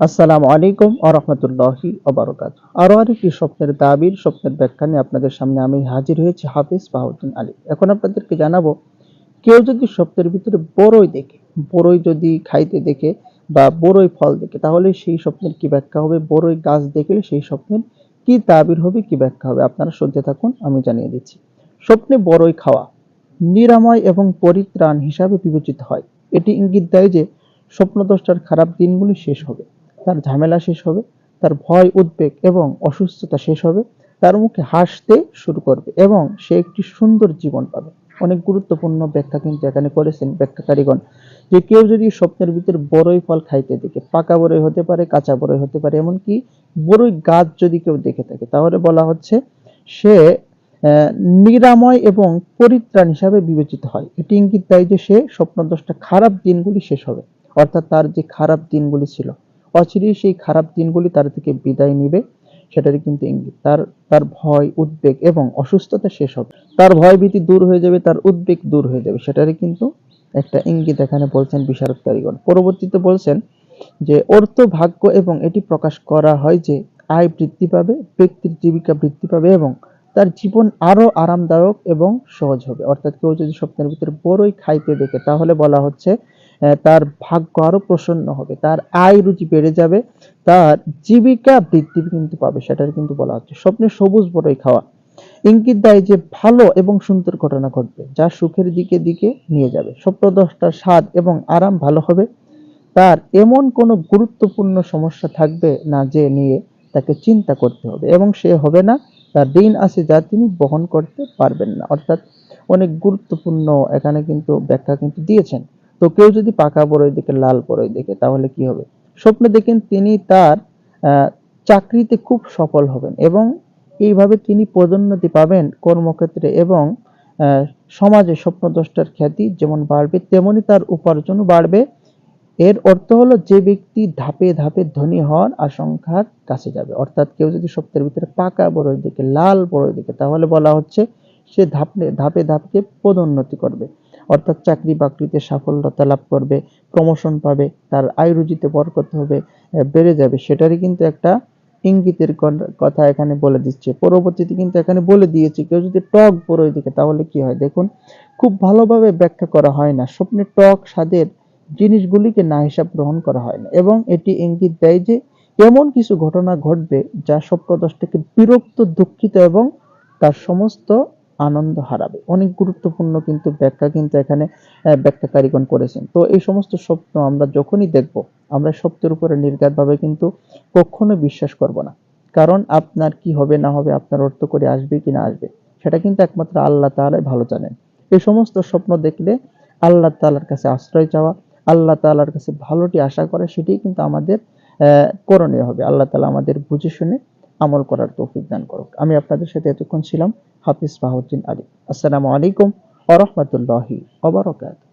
আসসালামু আলাইকুম আরহামতুল্লাহি অবরকাত আরও আরেকটি স্বপ্নের দাবির, স্বপ্নের ব্যাখ্যা নিয়ে আপনাদের সামনে আমি হাজির হয়েছি হাফিজ বাহুদ্দিন আলী। এখন আপনাদেরকে জানাব, কেউ যদি স্বপ্নের ভিতরে বড়ই দেখে, বড়ই যদি খাইতে দেখে বা বড়ই ফল দেখে, তাহলে সেই স্বপ্নের কি ব্যাখ্যা হবে? বড়ই গাছ দেখলে সেই স্বপ্নের কি তাবির হবে, কি ব্যাখ্যা হবে? আপনারা শুনতে থাকুন, আমি জানিয়ে দিচ্ছি। স্বপ্নে বড়ই খাওয়া, নিরাময় এবং পরিত্রাণ হিসাবে বিবেচিত হয়। এটি ইঙ্গিত দেয় যে স্বপ্নদ্রষ্টার খারাপ দিনগুলি শেষ হবে। তার ঝামেলা শেষ হবে, তার ভয়, উদ্বেগ এবং অসুস্থতা শেষ হবে, তার মুখে হাসতে শুরু করবে এবং সে একটি সুন্দর জীবন পাবে। অনেক গুরুত্বপূর্ণ ব্যাখ্যা কিন্তু এখানে করেছেন ব্যাখ্যাকারীগণ যে কেউ যদি স্বপ্নের ভিতরে বড়ই ফল খাইতে দেখে, পাকা বড়ই হতে পারে, কাঁচা বড়ই হতে পারে, এমনকি বড়ই গাছ যদি কেউ দেখে থাকে, তাহলে বলা হচ্ছে সে নিরাময় এবং পরিত্রাণ হিসাবে বিবেচিত হয়। এটি ইঙ্গিত দেয় যে সে স্বপ্নদ্রষ্টা খারাপ দিনগুলি শেষ হবে, অর্থাৎ তার যে খারাপ দিনগুলি ছিল অচিরেই সেই খারাপ দিনগুলি তার থেকে বিদায় নিবে, সেটারই কিন্তু ইঙ্গিত। তার তার ভয়, উদ্বেগ এবং অসুস্থতা শেষ হবে। তার ভয় ভীতি দূর হয়ে যাবে, তার উদ্বেগ দূর হয়ে যাবে, সেটারই কিন্তু একটা ইঙ্গিত এখানে বলছেন বিশারদকারীগণ। পরবর্তীতে বলছেন যে অর্থ ভাগ্য এবং এটি প্রকাশ করা হয় যে, আয় বৃদ্ধি পাবে, ব্যক্তির জীবিকা বৃদ্ধি পাবে এবং তার জীবন আরও আরামদায়ক এবং সহজ হবে। অর্থাৎ কেউ যদি স্বপ্নের ভিতরে বড়ই খাইতে দেখে, তাহলে বলা হচ্ছে তার ভাগ্য আরও প্রসন্ন হবে। তার আয় রুচি বেড়ে যাবে, তার জীবিকা বৃদ্ধি কিন্তু পাবে, সেটার কিন্তু বলা হচ্ছে। স্বপ্নে সবুজ বড়ই খাওয়া। ইঙ্গিত দেয় যে ভালো এবং সুন্দর ঘটনা ঘটবে, যা সুখের দিকে দিকে নিয়ে যাবে। স্বপ্নদ্রষ্টার স্বাদ এবং আরাম ভালো হবে। তার এমন কোনো গুরুত্বপূর্ণ সমস্যা থাকবে না যে নিয়ে তাকে চিন্তা করতে হবে, এবং সে হবে না। তার ঋণ আছে যা তিনি বহন করতে পারবেন না। অর্থাৎ অনেক গুরুত্বপূর্ণ এখানে কিন্তু ব্যাখ্যা কিন্তু দিয়েছেন। তো কেউ যদি পাকা বড়ই দেখে লাল বড়ই দেখে তাহলে কি হবে? স্বপ্নে দেখেন তিনি তার চাকরিতে খুব সফল হবেন এবং এইভাবে তিনি পদোন্নতি পাবেন কর্মক্ষেত্রে এবং সমাজে স্বপ্নদ্রষ্টার খ্যাতি যেমন বাড়বে, তেমনি তার উপার্জনও বাড়বে। এর অর্থ হলো যে ব্যক্তি ধাপে ধাপে ধনী হওয়ার আশঙ্কার কাছে যাবে। অর্থাৎ কেউ যদি স্বপ্নের ভিতরে পাকা বড়ই দিকে, লাল বড়ই দিকে, তাহলে বলা হচ্ছে সে ধাপে ধাপে ধাপে পদোন্নতি করবে। অর্থাৎ চাকরি বাকরিতে সাফল্যতা লাভ করবে প্রমোশন পাবে, তার আয় রুজিতে বরকত হবে বেড়ে যাবে। সেটারই কিন্তু একটা ইঙ্গিতের কথা এখানে বলে দিচ্ছে। পরবর্তীতে কিন্তু এখানে বলে দিয়েছে, কেউ যদি টক বড়ই দিকে তাহলে কি হয়? দেখুন, খুব ভালোভাবে ব্যাখ্যা করা হয় না। স্বপ্নে টক স্বাদের জিনিসগুলিকে না হিসাব গ্রহণ করা হয় না। এবং এটি ইঙ্গিত দেয় যে, এমন কিছু ঘটনা ঘটবে যা স্বপ্নদ্রষ্টাকে বিরক্ত, দুঃখিত এবং তার সমস্ত আনন্দ হারাবে। অনেক গুরুত্বপূর্ণ কিন্তু ব্যাখ্যা কিন্তু এখানে আহ, ব্যাখ্যাকারীগণ করেছেন। তো এই সমস্ত স্বপ্ন আমরা যখনই দেখব আমরা স্বপ্নের উপরে নির্ঘাতভাবে কিন্তু কখনো বিশ্বাস করব না। কারণ আপনার কি হবে না হবে আপনার অর্থ করে আসবে কি না আসবে সেটা কিন্তু একমাত্র আল্লাহ তাআলাই ভালো জানেন। এই সমস্ত স্বপ্ন দেখলে আল্লাহ তালার কাছে আশ্রয় চাওয়া আল্লাহ তালার কাছে ভালোটি আশা করে সেটি কিন্তু আমাদের করণীয় হবে। আল্লাহ তালা আমাদের বুঝে শুনে আমল করার তৌফিক দান করুক। আমি আপনাদের সাথে এতক্ষণ ছিলাম হাফিজ বাহুদ্দিন আলী। আসসালামু আলাইকুম ওয়া রাহমাতুল্লাহি ওয়া বারাকাতুহু।